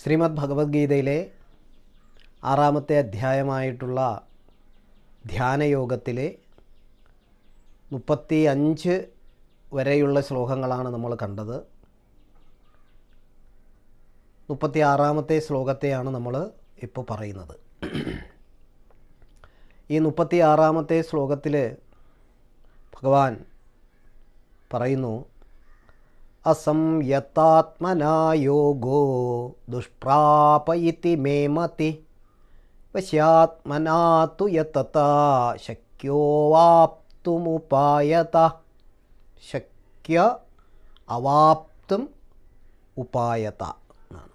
ശ്രീമദ് ഭഗവത്ഗീതയിലെ ആറാമത്തെ അധ്യായമായിട്ടുള്ള ധ്യാനയോഗത്തിലെ മുപ്പത്തി അഞ്ച് വരെയുള്ള ശ്ലോകങ്ങളാണ് നമ്മൾ കണ്ടത്. മുപ്പത്തി ആറാമത്തെ ശ്ലോകത്തെയാണ് നമ്മൾ ഇപ്പോൾ പറയുന്നത്. ഈ മുപ്പത്തി ആറാമത്തെ ശ്ലോകത്തിൽ ഭഗവാൻ പറയുന്നു അസംയത്താത്മനായോഗോ ദുഷ്പ്രാപയിതി മേ മതി. യത്തതാ ശക്യോവാപ്തുമുപായത ശക്യ അവാപ്തും ഉപായത എന്നാണ്.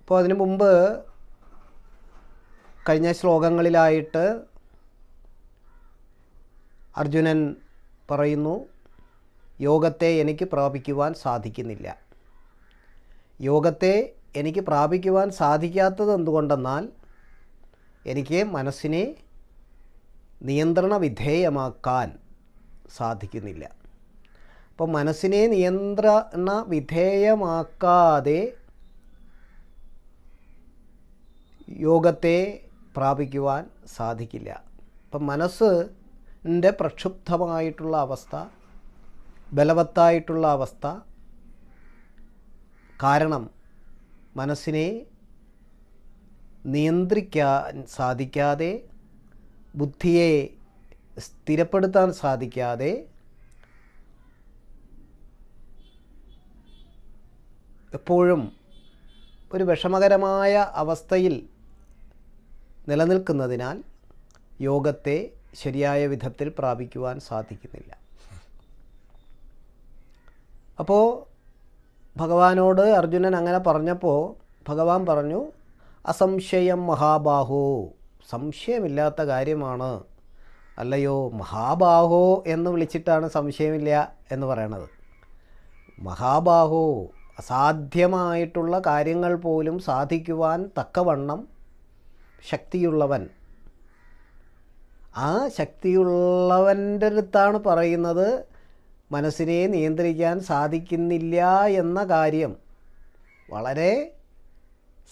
അപ്പോൾ അതിനു മുമ്പ് കഴിഞ്ഞ ശ്ലോകങ്ങളിലായിട്ട് അർജുനൻ പറയുന്നു യോഗത്തെ എനിക്ക് പ്രാപിക്കുവാൻ സാധിക്കുന്നില്ല. യോഗത്തെ എനിക്ക് പ്രാപിക്കുവാൻ സാധിക്കാത്തത് എന്തുകൊണ്ടെന്നാൽ എനിക്ക് മനസ്സിനെ നിയന്ത്രണ വിധേയമാക്കാൻ സാധിക്കുന്നില്ല. അപ്പോൾ മനസ്സിനെ നിയന്ത്രണ വിധേയമാക്കാതെ യോഗത്തെ പ്രാപിക്കുവാൻ സാധിക്കില്ല. അപ്പം മനസ്സിന്റെ പ്രക്ഷുബ്ധമായിട്ടുള്ള അവസ്ഥ ബലവത്തായിട്ടുള്ള അവസ്ഥ. കാരണം മനസ്സിനെ നിയന്ത്രിക്കാൻ സാധിക്കാതെ ബുദ്ധിയെ സ്ഥിരപ്പെടുത്താൻ സാധിക്കാതെ എപ്പോഴും ഒരു വിഷമകരമായ അവസ്ഥയിൽ നിലനിൽക്കുന്നതിനാൽ യോഗത്തെ ശരിയായ വിധത്തിൽ പ്രാപിക്കുവാൻ സാധിക്കുന്നില്ല. അപ്പോൾ ഭഗവാനോട് അർജുനൻ അങ്ങനെ പറഞ്ഞപ്പോൾ ഭഗവാൻ പറഞ്ഞു അസംശയം മഹാബാഹോ. സംശയമില്ലാത്ത കാര്യമാണ്. അല്ലയോ മഹാബാഹോ എന്ന് വിളിച്ചിട്ടാണ് സംശയമില്ല എന്ന് പറയണത്. മഹാബാഹോ അസാധ്യമായിട്ടുള്ള കാര്യങ്ങൾ പോലും സാധിക്കുവാൻ തക്കവണ്ണം ശക്തിയുള്ളവൻ. ആ ശക്തിയുള്ളവന്റെ അടുത്താണ് പറയുന്നത് മനസ്സിനെ നിയന്ത്രിക്കാൻ സാധിക്കുന്നില്ല എന്ന കാര്യം വളരെ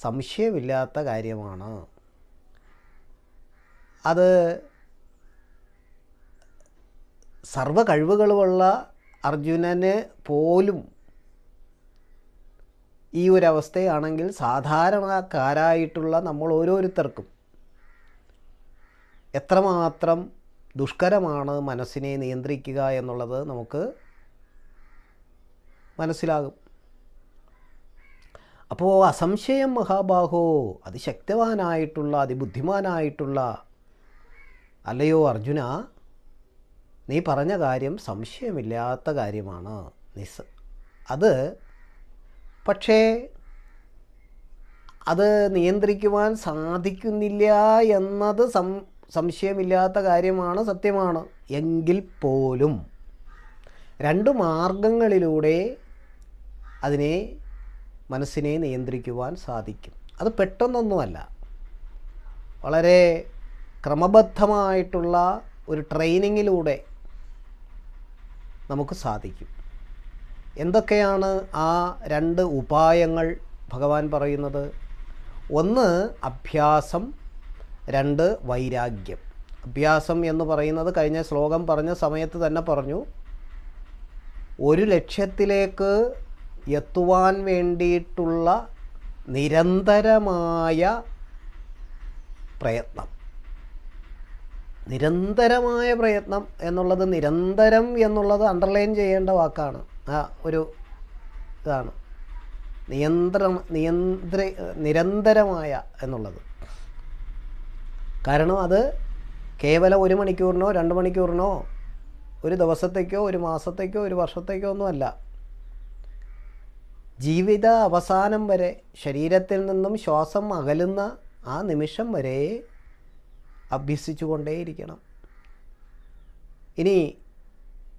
സംശയമില്ലാത്ത കാര്യമാണ്. അത് സർവ കഴിവുകളുമുള്ള അർജുനന് പോലും ഈ ഒരു അവസ്ഥയാണെങ്കിൽ സാധാരണക്കാരായിട്ടുള്ള നമ്മൾ ഓരോരുത്തർക്കും എത്രമാത്രം ദുഷ്കരമാണ് മനസ്സിനെ നിയന്ത്രിക്കുക എന്നുള്ളത് നമുക്ക് മനസ്സിലാകും. അപ്പോൾ അസംശയം മഹാബാഹോ അതിശക്തവാനായിട്ടുള്ള അതിബുദ്ധിമാനായിട്ടുള്ള അല്ലയോ അർജുന? നീ പറഞ്ഞ കാര്യം സംശയമില്ലാത്ത കാര്യമാണ്. നിസ് അത് പക്ഷേ അത് നിയന്ത്രിക്കുവാൻ സാധിക്കുന്നില്ല എന്നത് സം സംശയമില്ലാത്ത കാര്യമാണ് സത്യമാണ്. എങ്കിൽ പോലും രണ്ട് മാർഗങ്ങളിലൂടെ അതിനെ മനസ്സിനെ നിയന്ത്രിക്കുവാൻ സാധിക്കും. അത് പെട്ടെന്നൊന്നുമല്ല. വളരെ ക്രമബദ്ധമായിട്ടുള്ള ഒരു ട്രെയിനിങ്ങിലൂടെ നമുക്ക് സാധിക്കും. എന്തൊക്കെയാണ് ആ രണ്ട് ഉപായങ്ങൾ ഭഗവാൻ പറയുന്നത്? ഒന്ന് അഭ്യാസം. രണ്ട് വൈരാഗ്യം. അഭ്യാസം എന്ന് പറയുന്നത് കഴിഞ്ഞ ശ്ലോകം പറഞ്ഞ സമയത്ത് തന്നെ പറഞ്ഞു. ഒരു ലക്ഷ്യത്തിലേക്ക് എത്തുവാൻ വേണ്ടിയിട്ടുള്ള നിരന്തരമായ പ്രയത്നം. നിരന്തരമായ പ്രയത്നം എന്നുള്ളത് നിരന്തരം എന്നുള്ളത് അണ്ടർലൈൻ ചെയ്യേണ്ട വാക്കാണ്. ആ ഒരു ഇതാണ്. നിയന്ത്രണം നിയന്ത്ര നിരന്തരമായ എന്നുള്ളത്. കാരണം അത് കേവലം ഒരു മണിക്കൂറിനോ രണ്ട് മണിക്കൂറിനോ ഒരു ദിവസത്തേക്കോ ഒരു മാസത്തേക്കോ ഒരു വർഷത്തേക്കോ ഒന്നുമല്ല ജീവിത അവസാനം വരെ ശരീരത്തിൽ നിന്നും ശ്വാസം അകലുന്ന ആ നിമിഷം വരെ അഭ്യസിച്ചു കൊണ്ടേയിരിക്കണം ഇനി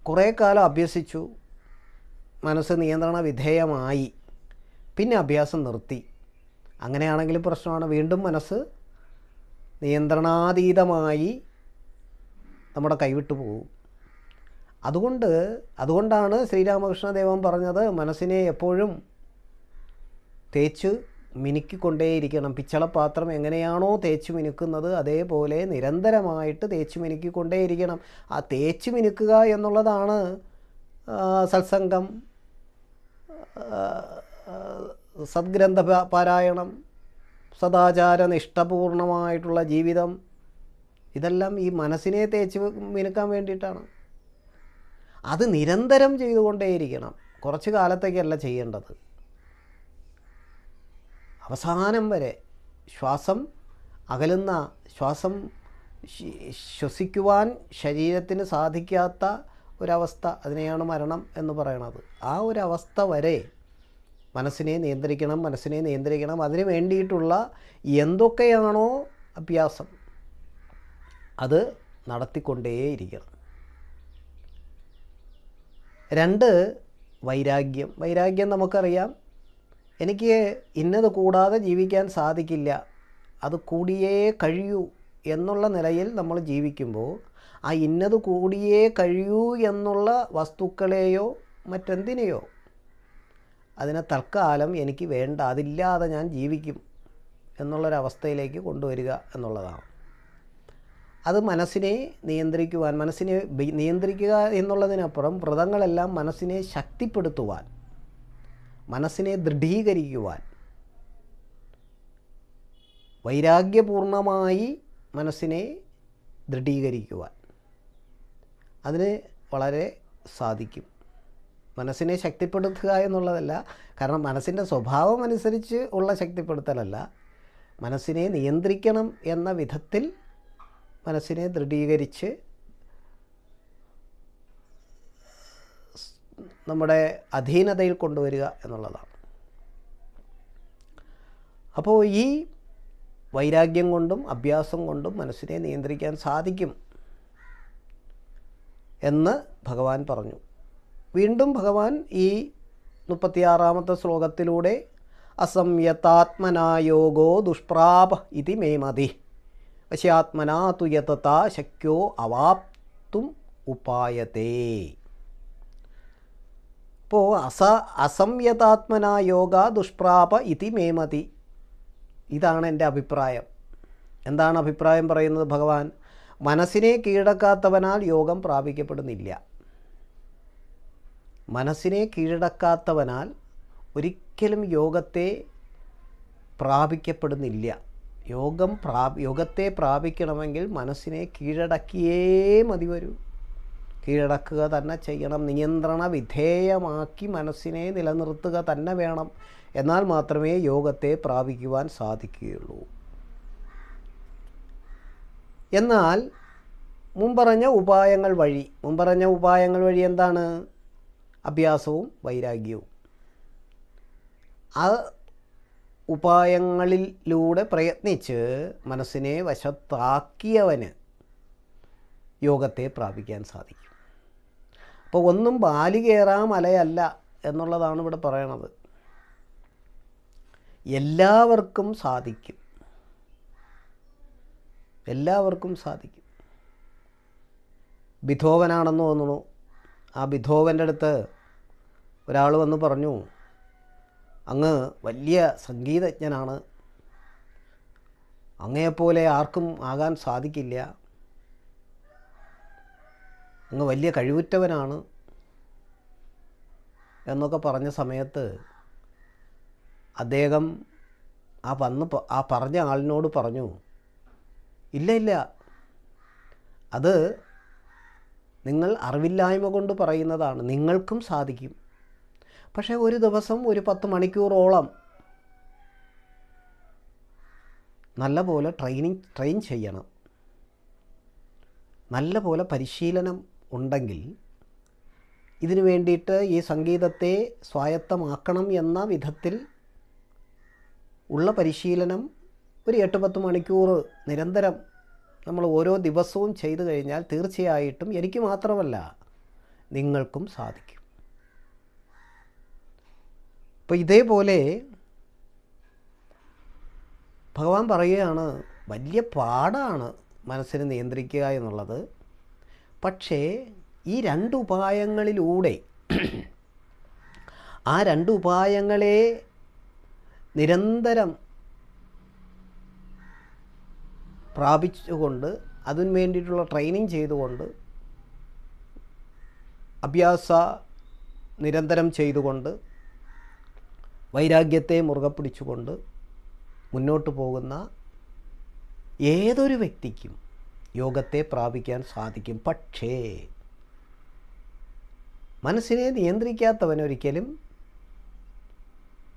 കുറേ കാലം അഭ്യസിച്ചു. മനസ്സ് നിയന്ത്രണ വിധേയമായി. പിന്നെ അഭ്യാസം നിർത്തി. അങ്ങനെയാണെങ്കിലും പ്രശ്നമാണ്. വീണ്ടും മനസ്സ് നിയന്ത്രണാതീതമായി നമ്മുടെ കൈവിട്ടു പോകും അതുകൊണ്ട് അതുകൊണ്ടാണ് ശ്രീരാമകൃഷ്ണദേവൻ പറഞ്ഞത് മനസ്സിനെ എപ്പോഴും തേച്ച് മിനുക്കിക്കൊണ്ടേയിരിക്കണം. പിച്ചളപാത്രം എങ്ങനെയാണോ തേച്ച് മിനുക്കുന്നത് അതേപോലെ നിരന്തരമായിട്ട് തേച്ച് മിനുക്കിക്കൊണ്ടേയിരിക്കണം. ആ തേച്ച് മിനുക്കുക എന്നുള്ളതാണ് സത്സംഗം സദ്ഗ്രന്ഥ പാരായണം സദാചാര നിഷ്ഠപൂർണമായിട്ടുള്ള ജീവിതം ഇതെല്ലാം ഈ മനസ്സിനെ തേച്ച് മിനുക്കാൻ വേണ്ടിയിട്ടാണ്. അത് നിരന്തരം ചെയ്തുകൊണ്ടേയിരിക്കണം. കുറച്ച് കാലത്തേക്കല്ല ചെയ്യേണ്ടത്. അവസാനം വരെ ശ്വാസം അകലുന്ന ശ്വാസം ശ്വ- ശ്വസിക്കുവാൻ ശരീരത്തിന് സാധിക്കാത്ത ഒരവസ്ഥ അതിനെയാണ് മരണം എന്ന് പറയണത്. ആ ഒരവസ്ഥ വരെ മനസ്സിനെ നിയന്ത്രിക്കണം മനസ്സിനെ നിയന്ത്രിക്കണം. അതിന് വേണ്ടിയിട്ടുള്ള എന്തൊക്കെയാണോ അഭ്യാസം അത് നടത്തിക്കൊണ്ടേയിരിക്കണം. രണ്ട് വൈരാഗ്യം. വൈരാഗ്യം നമുക്കറിയാം. എനിക്ക് ഇന്നത് കൂടാതെ ജീവിക്കാൻ സാധിക്കില്ല. അത് കൂടിയേ കഴിയൂ എന്നുള്ള നിലയിൽ നമ്മൾ ജീവിക്കുമ്പോൾ ആ ഇന്നത് കൂടിയേ കഴിയൂ എന്നുള്ള വസ്തുക്കളെയോ മറ്റെന്തിനെയോ അതിനെ തൽക്കാലം എനിക്ക് വേണ്ട അതില്ലാതെ ഞാൻ ജീവിക്കും എന്നുള്ളൊരവസ്ഥയിലേക്ക് കൊണ്ടുവരിക എന്നുള്ളതാണ്. അത് മനസ്സിനെ നിയന്ത്രിക്കുവാൻ മനസ്സിനെ നിയന്ത്രിക്കുക എന്നുള്ളതിനപ്പുറം വ്രതങ്ങളെല്ലാം മനസ്സിനെ ശക്തിപ്പെടുത്തുവാൻ മനസ്സിനെ ദൃഢീകരിക്കുവാൻ വൈരാഗ്യപൂർണമായി മനസ്സിനെ ദൃഢീകരിക്കുവാൻ അതിന് വളരെ സാധിക്കും. മനസ്സിനെ ശക്തിപ്പെടുത്തുക എന്നുള്ളതല്ല. കാരണം മനസ്സിന്റെ സ്വഭാവം അനുസരിച്ച് ഉള്ള ശക്തിപ്പെടുത്തലല്ല. മനസ്സിനെ നിയന്ത്രിക്കണം എന്ന വിധത്തിൽ മനസ്സിനെ ദൃഢീകരിച്ച് നമ്മുടെ അധീനതയിൽ കൊണ്ടുവരിക എന്നുള്ളതാണ്. അപ്പോൾ ഈ വൈരാഗ്യം കൊണ്ടും അഭ്യാസം കൊണ്ടും മനസ്സിനെ നിയന്ത്രിക്കാൻ സാധിക്കും എന്ന് ഭഗവാൻ പറഞ്ഞു. വീണ്ടും ഭഗവാൻ ഈ മുപ്പത്തിയാറാമത്തെ ശ്ലോകത്തിലൂടെ അസംയതാത്മനായോഗോ ദുഷ്പ്രാപ ഇതി മേമതി വശ്യാത്മനാ തുയതാ ശക്യോ അവാപ്തും ഉപായത്തെ അപ്പോൾ അസ അസംയതാത്മനാ യോഗ ദുഷ്പ്രാപ ഇതി മേമതി ഇതാണ് എന്റെ അഭിപ്രായം. എന്താണ് അഭിപ്രായം പറയുന്നത് ഭഗവാൻ? മനസ്സിനെ കീഴടക്കാത്തവനാൽ യോഗം പ്രാപിക്കപ്പെടുന്നില്ല. മനസ്സിനെ കീഴടക്കാത്തവനാൽ ഒരിക്കലും യോഗത്തെ പ്രാപിക്കപ്പെടുന്നില്ല. യോഗം പ്രാ യോഗത്തെ പ്രാപിക്കണമെങ്കിൽ മനസ്സിനെ കീഴടക്കിയേ മതി വരൂ. കീഴടക്കുക തന്നെ ചെയ്യണം. നിയന്ത്രണ വിധേയമാക്കി മനസ്സിനെ നിലനിർത്തുക തന്നെ വേണം. എന്നാൽ മാത്രമേ യോഗത്തെ പ്രാപിക്കുവാൻ സാധിക്കുകയുള്ളൂ. എന്നാൽ മുമ്പറഞ്ഞ ഉപായങ്ങൾ വഴി മുമ്പറഞ്ഞ ഉപായങ്ങൾ വഴി എന്താണ്? അഭ്യാസവും വൈരാഗ്യവും. ആ ഉപായങ്ങളിലൂടെ പ്രയത്നിച്ച് മനസ്സിനെ വശത്താക്കിയവന് യോഗത്തെ പ്രാപിക്കാൻ സാധിക്കും. അപ്പോൾ ഒന്നും ബാലി കയറാ മലയല്ല എന്നുള്ളതാണ് ഇവിടെ പറയണത്. എല്ലാവർക്കും സാധിക്കും. എല്ലാവർക്കും സാധിക്കും. ബിധോവനാണെന്ന് തോന്നുന്നു. ആ ബിധോവന്റെ അടുത്ത് ഒരാൾ വന്ന് പറഞ്ഞു അങ്ങ് വലിയ സംഗീതജ്ഞനാണ്. അങ്ങയെപ്പോലെ ആർക്കും ആകാൻ സാധിക്കില്ല. അങ്ങ് വലിയ കഴിവുറ്റവനാണ്. എന്നൊക്കെ പറഞ്ഞ സമയത്ത് അദ്ദേഹം ആ വന്ന് ആ പറഞ്ഞ ആളിനോട് പറഞ്ഞു ഇല്ല ഇല്ല. അത് നിങ്ങൾ അറിവില്ലായ്മ കൊണ്ട് പറയുന്നതാണ് നിങ്ങൾക്കും സാധിക്കും. പക്ഷേ ഒരു ദിവസം ഒരു പത്ത് മണിക്കൂറോളം നല്ല പോലെ ട്രെയിനിങ് ട്രെയിൻ ചെയ്യണം. നല്ല പോലെ പരിശീലനം ഉണ്ടെങ്കിൽ ഇതിനു വേണ്ടിയിട്ട് ഈ സംഗീതത്തെ സ്വായത്തമാക്കണം എന്ന വിധത്തിൽ ഉള്ള പരിശീലനം ഒരു എട്ട് പത്ത് മണിക്കൂർ നിരന്തരം നമ്മൾ ഓരോ ദിവസവും ചെയ്തു കഴിഞ്ഞാൽ തീർച്ചയായിട്ടും എനിക്ക് മാത്രമല്ല നിങ്ങൾക്കും സാധിക്കും. അപ്പോൾ ഇതേപോലെ ഭഗവാൻ പറയുകയാണ് വലിയ പാടാണ് മനസ്സിനെ നിയന്ത്രിക്കുക എന്നുള്ളത്. പക്ഷേ ഈ രണ്ട് ഉപായങ്ങളിലൂടെ ആ രണ്ട് ഉപായങ്ങളെ നിരന്തരം പ്രാപിച്ചുകൊണ്ട് അതിനു വേണ്ടിയിട്ടുള്ള ട്രെയിനിങ് ചെയ്തുകൊണ്ട് അഭ്യാസ നിരന്തരം ചെയ്തുകൊണ്ട് വൈരാഗ്യത്തെ മുറുകെ പിടിച്ചുകൊണ്ട് മുന്നോട്ട് പോകുന്ന ഏതൊരു വ്യക്തിക്കും യോഗത്തെ പ്രാപിക്കാൻ സാധിക്കും. പക്ഷേ മനസ്സിനെ നിയന്ത്രിക്കാത്തവനൊരിക്കലും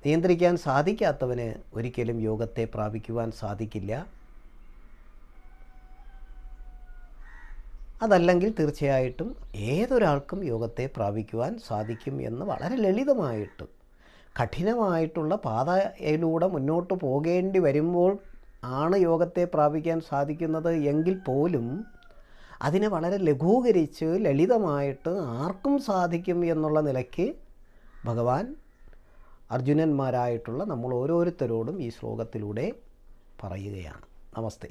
നിയന്ത്രിക്കാൻ സാധിക്കാത്തവന് ഒരിക്കലും യോഗത്തെ പ്രാപിക്കുവാൻ സാധിക്കില്ല. അതല്ലെങ്കിൽ തീർച്ചയായിട്ടും ഏതൊരാൾക്കും യോഗത്തെ പ്രാപിക്കുവാൻ സാധിക്കും എന്ന് വളരെ ലളിതമായിട്ട് കഠിനമായിട്ടുള്ള പാതയിലൂടെ മുന്നോട്ട് പോകേണ്ടി വരുമ്പോൾ ആണ് യോഗത്തെ പ്രാപിക്കാൻ സാധിക്കുന്നത് എങ്കിൽ പോലും അതിനെ വളരെ ലഘൂകരിച്ച് ലളിതമായിട്ട് ആർക്കും സാധിക്കും എന്നുള്ള നിലയ്ക്ക് ഭഗവാൻ അർജുനന്മാരായിട്ടുള്ള നമ്മൾ ഓരോരുത്തരോടും ഈ ശ്ലോകത്തിലൂടെ പറയുകയാണ്. നമസ്തേ.